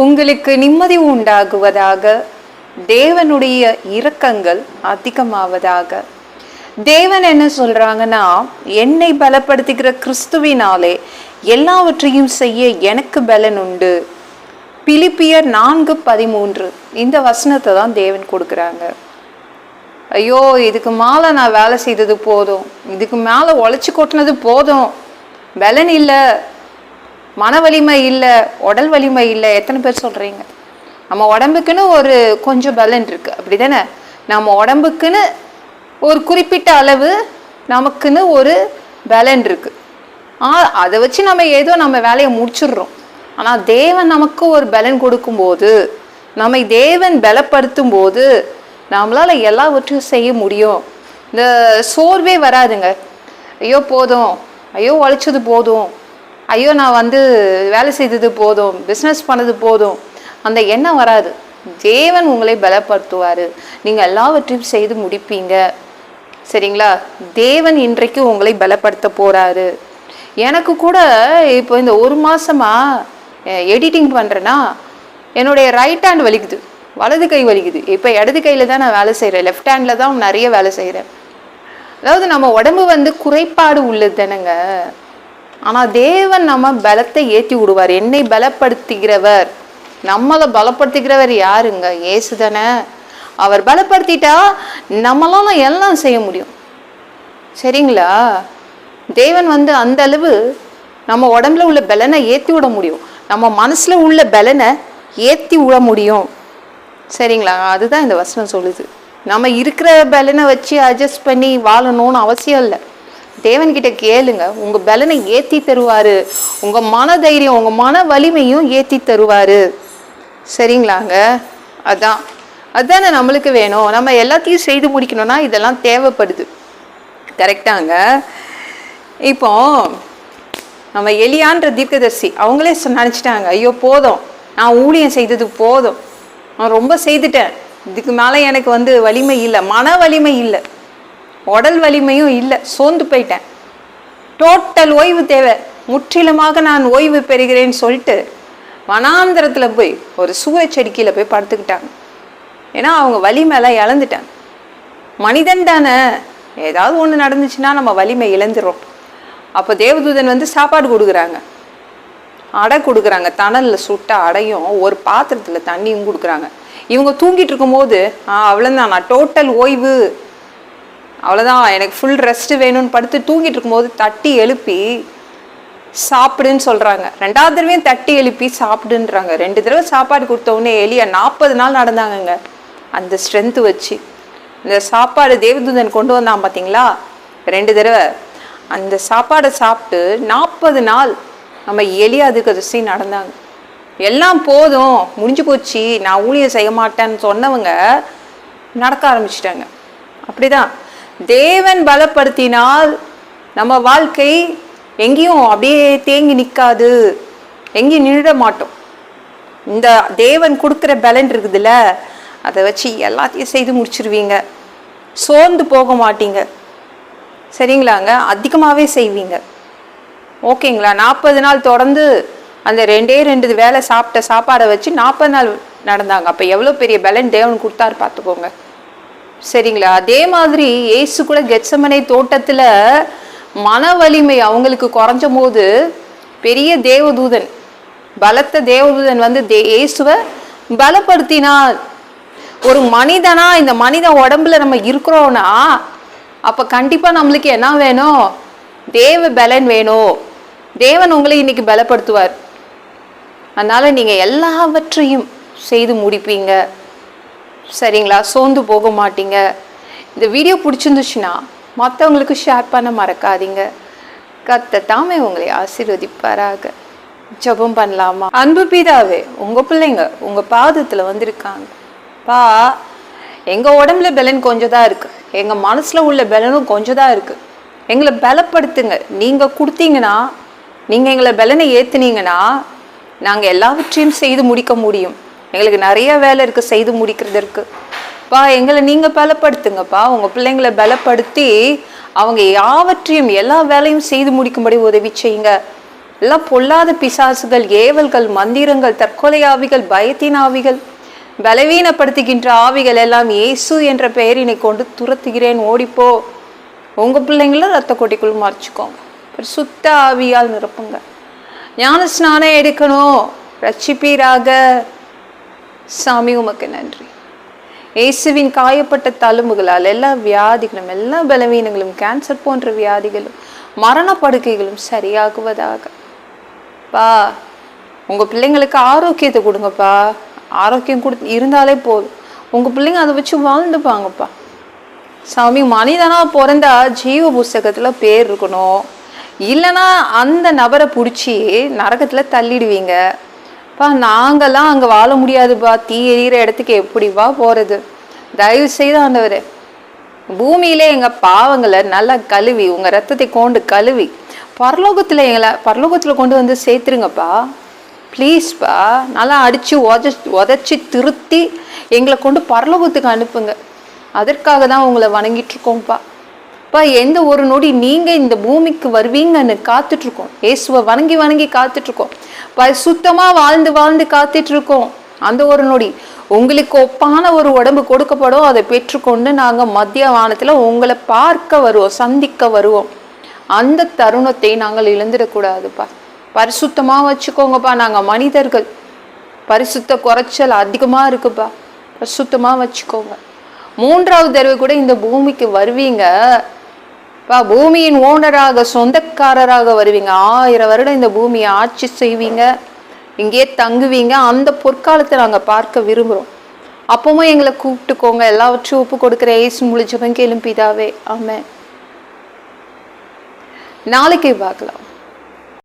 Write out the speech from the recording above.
உங்களுக்கு நிம்மதி உண்டாகுவதாக தேவனுடைய இரக்கங்கள் அதிகமாவதாக. தேவன் என்ன சொல்றாங்கன்னா என்னை பலப்படுத்துகிற கிறிஸ்துவினாலே எல்லாவற்றையும் செய்ய எனக்கு பலன் உண்டு. பிலிப்பியர் நான்கு பதிமூன்று இந்த வசனத்தை தான் தேவன் கொடுக்குறாங்க. ஐயோ இதுக்கு மேலே நான் வேலை செய்தது போதும் இதுக்கு மேலே உழைச்சி கொட்டினது போதும் பலன் இல்லை. மன வலிமை இல்லை உடல் வலிமை இல்லை எத்தனை பேர் சொல்கிறீங்க நம்ம உடம்புக்குன்னு ஒரு கொஞ்சம் பலன் இருக்குது அப்படி தானே நம்ம உடம்புக்குன்னு ஒரு குறிப்பிட்ட அளவு நமக்குன்னு ஒரு பலன் இருக்குது ஆ அதை வச்சு நம்ம ஏதோ நம்ம வேலையை முடிச்சிடுறோம். ஆனால் தேவன் நமக்கு ஒரு பலன் கொடுக்கும்போது நம்மை தேவன் பலப்படுத்தும் போது நம்மளால் எல்லாவற்றையும் செய்ய முடியும். இந்த சோர்வே வராதுங்க. ஐயோ போதும். ஐயோ உழைச்சது போதும். ஐயோ நான் வந்து வேலை செய்தது போதும் பிஸ்னஸ் பண்ணது போதும். அந்த எண்ணம் வராது. தேவன் உங்களை பலப்படுத்துவார். நீங்கள் எல்லாவற்றையும் செய்து முடிப்பீங்க. சரிங்களா? தேவன் இன்றைக்கு உங்களை பலப்படுத்த போகிறாரு எனக்கு கூட இப்போ இந்த ஒரு மாசமா எடிட்டிங் பண்ணுறேன்னா என்னுடைய ரைட் ஹேண்ட் வலிக்குது. வலது கை வலிக்குது. இப்போ இடது கையில் தான் நான் வேலை செய்கிறேன் லெஃப்ட் ஹேண்டில் தான் நிறைய வேலை செய்கிறேன் அதாவது நம்ம உடம்பு வந்து குறைபாடு உள்ளது தானேங்க. ஆனால் தேவன் நம்ம பலத்தை ஏற்றி விடுவார். என்னை பலப்படுத்துகிறவர். நம்மளை பலப்படுத்துகிறவர் யாருங்க? இயேசு தானே. அவர் பலப்படுத்திட்டா நம்மளால எல்லாம் செய்ய முடியும். சரிங்களா? தேவன் வந்து அந்த அளவு நம்ம உடம்புல உள்ள பலனை ஏற்றி விட முடியும். நம்ம மனசில் உள்ள பலனை ஏற்றி விட முடியும். சரிங்களா? அதுதான் இந்த வசனம் சொல்லுது. நம்ம இருக்கிற பலனை வச்சு அட்ஜஸ்ட் பண்ணி வாழணும்னு அவசியம் இல்லை. தேவன்கிட்ட கேளுங்க. உங்க பலனை ஏத்தி தருவாரு. உங்க மன தைரியம் உங்க மன வலிமையும் ஏத்தி தருவாரு. சரிங்களாங்க? அதான். அதானே நம்மளுக்கு வேணும். நம்ம எல்லாத்தையும் செய்து முடிக்கணும்னா இதெல்லாம் தேவைப்படுது. கரெக்டாங்க. இப்போ நம்ம எலியான்ற தீர்க்கதர்சி அவங்களே நினச்சிட்டாங்க ஐயோ போதும். நான் ஊழியம் செய்தது போதும். நான் ரொம்ப செய்துட்டேன். இதுக்கு மேலே எனக்கு வந்து வலிமை இல்லை மன வலிமை இல்லை. உடல் வலிமையும் இல்லை சோர்ந்து போயிட்டேன். டோட்டல் ஓய்வு தேவை. முற்றிலுமாக நான் ஓய்வு பெறுகிறேன்னு சொல்லிட்டு வனாந்திரத்தில் போய் ஒரு சூழச்செடிக்கையில் போய் படுத்துக்கிட்டாங்க. ஏன்னா அவங்க வலிமையெல்லாம் இழந்துட்டாங்க. மனிதன் தானே ஏதாவது ஒன்று நடந்துச்சுன்னா நம்ம வலிமை இழந்துரும். அப்போ தேவதூதன் வந்து சாப்பாடு கொடுக்குறாங்க. அடை கொடுக்குறாங்க. தணலில் சுட்ட அடையும் ஒரு பாத்திரத்தில் தண்ணியும் கொடுக்குறாங்க. இவங்க தூங்கிட்டு இருக்கும்போது ஆ அவ்வளோதான் நான் டோட்டல் ஓய்வு அவ்வளோதான் எனக்கு ஃபுல் ரெஸ்ட்டு வேணும்னு படுத்து தூங்கிட்டு இருக்கும்போது தட்டி எழுப்பி சாப்பிடுன்னு சொல்கிறாங்க ரெண்டாவது தடவையும் தட்டி எழுப்பி சாப்பிடுன்றாங்க. ரெண்டு தடவை சாப்பாடு கொடுத்தவுடனே எலியா நாற்பது நாள் நடந்தாங்கங்க. அந்த ஸ்ட்ரென்த்து வச்சு. இந்த சாப்பாடு தேவதூதன் கொண்டு வந்தான் பார்த்தீங்களா ரெண்டு தடவை. அந்த சாப்பாடை சாப்பிட்டு நாற்பது நாள் நம்ம எலியா அதுக்கு நடந்தாங்க. எல்லாம் போதும். முடிஞ்சு போச்சு. நான் ஊழியம் செய்ய மாட்டேன்னு சொன்னவங்க நடக்க ஆரம்பிச்சிட்டாங்க. அப்படிதான். தேவன் பலப்படுத்தினால் நம்ம வாழ்க்கை எங்கேயும் அப்படியே தேங்கி நிற்காது எங்கேயும் நின்றுட மாட்டோம். இந்த தேவன் கொடுக்குற பலன் இருக்குதுல்ல அதை வச்சு எல்லாத்தையும் செய்து முடிச்சிருவீங்க. சோர்ந்து போக மாட்டீங்க. சரிங்களாங்க? அதிகமாகவே செய்வீங்க. ஓகேங்களா? நாற்பது நாள் தொடர்ந்து அந்த ரெண்டே ரெண்டு வேலை சாப்பிட்ட சாப்பாடை வச்சு நாற்பது நாள் நடந்தாங்க. அப்போ எவ்வளோ பெரிய பலன் தேவன் கொடுத்தாரு பார்த்துக்கோங்க. சரிங்களா? அதே மாதிரி ஏசு கூட கெச்சமனை தோட்டத்தில் மன வலிமை அவங்களுக்கு குறைஞ்ச போது பெரிய தேவதூதன் பலத்த தேவதூதன் வந்து தே இயேசுவை பலப்படுத்தினார். ஒரு மனிதனா இந்த மனித உடம்புல நம்ம இருக்கிறோம்னா அப்போ கண்டிப்பாக நம்மளுக்கு என்ன வேணும்? தேவ பலன் வேணும். தேவன் உங்களை இன்னைக்கு பலப்படுத்துவார். அதனால் நீங்கள் எல்லாவற்றையும் செய்து முடிப்பீங்க. சரிங்களா? சோர்ந்து போக மாட்டீங்க. இந்த வீடியோ பிடிச்சிருந்துச்சுன்னா மற்றவங்களுக்கு ஷேர் பண்ண மறக்காதீங்க. கத்த தாமே உங்களை ஆசீர்வதிப்பாராக. ஜெபம் பண்ணலாமா? அன்பு பீதாவே உங்கள் பிள்ளைங்க உங்கள் பாதத்தில் வந்திருக்காங்க. பா எங்கள் உடம்புல பலன் கொஞ்சம் தான் இருக்குது எங்கள் மனசில் உள்ள பலனும் கொஞ்சம் தான் இருக்குது எங்களை பலப்படுத்துங்க. நீங்கள் கொடுத்தீங்கன்னா நீங்கள் எங்களை பலனை ஏற்றுனீங்கன்னா நாங்கள் எல்லாவற்றையும் செய்து முடிக்க முடியும். எங்களுக்கு நிறைய வேலை இருக்குது செய்து முடிக்கிறதற்கு. பா எங்களை நீங்கள் பலப்படுத்துங்கப்பா. உங்கள் பிள்ளைங்களை பலப்படுத்தி அவங்க யாவற்றையும் எல்லா வேலையும் செய்து முடிக்கும்படி உதவி செய்யுங்க. எல்லாம் பொல்லாத பிசாசுகள் ஏவல்கள் மந்திரங்கள் தற்கொலை ஆவிகள் பயத்தின் ஆவிகள் பலவீனப்படுத்துகின்ற ஆவிகள் எல்லாம் இயேசு என்ற பெயரினை கொண்டு துரத்துகிறேன். ஓடிப்போ. உங்கள் பிள்ளைங்களும் ரத்த கொட்டிக்குள் மறைச்சிக்கோங்க. சுத்த ஆவியால் நிரப்புங்க. ஞான ஸ்நானம் எடுக்கணும். ரட்சிப்பீராக. சாமி உமக்கு நன்றி. இயேசுவின் காயப்பட்ட தழும்புகளால் எல்லா வியாதிகளும் எல்லா பலவீனங்களும் கேன்சர் போன்ற வியாதிகளும் மரணப்படுக்கைகளும் சரியாகுவதாக. பா உங்கள் பிள்ளைங்களுக்கு ஆரோக்கியத்தை கொடுங்கப்பா. ஆரோக்கியம் கொடு இருந்தாலே போதும். உங்கள் பிள்ளைங்க அதை வச்சு வாழ்ந்துப்பாங்கப்பா. சாமி மனிதனா பிறந்தா ஜீவ புஸ்தகத்தில் பேர் இருக்கணும். இல்லைன்னா அந்த நபரை பிடிச்சி நரகத்தில் தள்ளிடுவீங்க. பா நாங்கள்லாம் அங்கே வாழ முடியாதுப்பா. தீ எரியிற இடத்துக்கு எப்படிப்பா போகிறது தயவு செய்து ஆண்டவர் பூமியிலே எங்கள் பாவங்களை நல்லா கழுவி உங்கள் ரத்தத்தை கொண்டு கழுவி பரலோகத்தில் எங்களை பரலோகத்தில் கொண்டு வந்து சேர்த்துருங்கப்பா. ப்ளீஸ்ப்பா நல்லா அடித்து உத உதச்சி திருத்தி எங்களை கொண்டு பரலோகத்துக்கு அனுப்புங்க. அதற்காக தான் உங்களை வணங்கிட்டு இருக்கோம்ப்பா. பா எந்த ஒரு நொடி நீங்க இந்த பூமிக்கு வருவீங்கன்னு காத்துட்டு இருக்கோம் இயேசுவை வணங்கி வணங்கி காத்துட்டு இருக்கோம் சுத்தமாக சுத்தமா வாழ்ந்து வாழ்ந்து காத்துட்டு இருக்கோம் அந்த ஒரு நொடி. உங்களுக்கு ஒப்பான ஒரு உடம்பு கொடுக்கப்படும். அதை பெற்றுக்கொண்டு நாங்க மத்திய வானத்துல உங்களை பார்க்க வருவோம் சந்திக்க வருவோம். அந்த தருணத்தை நாங்கள் இழந்துடக்கூடாதுப்பா. பரிசுத்தமா வச்சுக்கோங்கப்பா. நாங்க மனிதர்கள். பரிசுத்த குறைச்சல் அதிகமா இருக்குப்பா. பரிசுத்தமா வச்சுக்கோங்க. மூன்றாவது தடவை கூட இந்த பூமிக்கு வருவீங்க. அப்பா பூமியின் ஓனராக சொந்தக்காரராக வருவீங்க. ஆயிரம் வருடம் இந்த பூமியை ஆட்சி செய்வீங்க. இங்கேயே தங்குவீங்க. அந்த பொற்காலத்தை நாங்கள் பார்க்க விரும்புகிறோம் அப்பவும் எங்களை கூப்பிட்டுக்கோங்க. எல்லாவற்றையும் ஒப்பு கொடுக்குற ஏசு முழிச்சவன் கேளும் பிதாவே. ஆமென். நாளைக்கு பார்க்கலாம்.